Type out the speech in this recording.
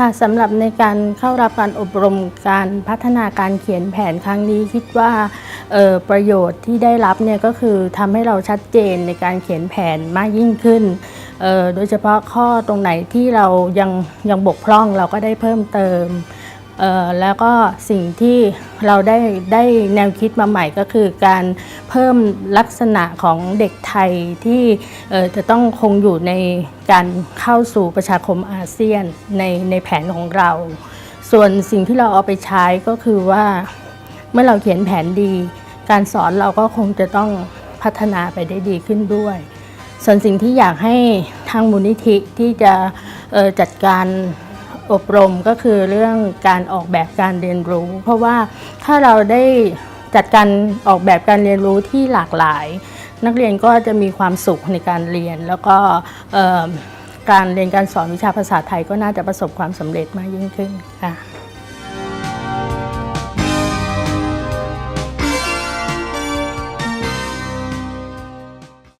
ค่ะสำหรับในการเข้ารับการอบรมการพัฒนาการเขียนแผนครั้งนี้คิดว่าออประโยชน์ที่ได้รับเนี่ยก็คือทำให้เราชัดเจนในการเขียนแผนมากยิ่งขึ้นออโดยเฉพาะข้อตรงไหนที่เรายังยังบกพร่องเราก็ได้เพิ่มเติม แล้วก็สิ่งที่เราได้ได้แนวคิดมาใหม่ก็คือการเพิ่มลักษณะของเด็กไทยที่จะต้องคงอยู่ในการเข้าสู่ประชาคมอาเซียนในในแผนของเรา ส่วนสิ่งที่เราเอาไปใช้ก็คือว่าเมื่อเราเขียนแผนดี การสอนเราก็คงจะต้องพัฒนาไปได้ดีขึ้นด้วย ส่วนสิ่งที่อยากให้ทางมูลนิธิที่จะออจัดการ อบรมก็คือเรื่องการออกแบบการเรียนรู้ เพราะว่าถ้าเราได้จัดการออกแบบการเรียนรู้ที่หลากหลาย นักเรียนก็จะมีความสุขในการเรียน แล้วก็การเรียนการสอนวิชาภาษาไทยก็น่าจะประสบความสำเร็จมากยิ่งขึ้นค่ะ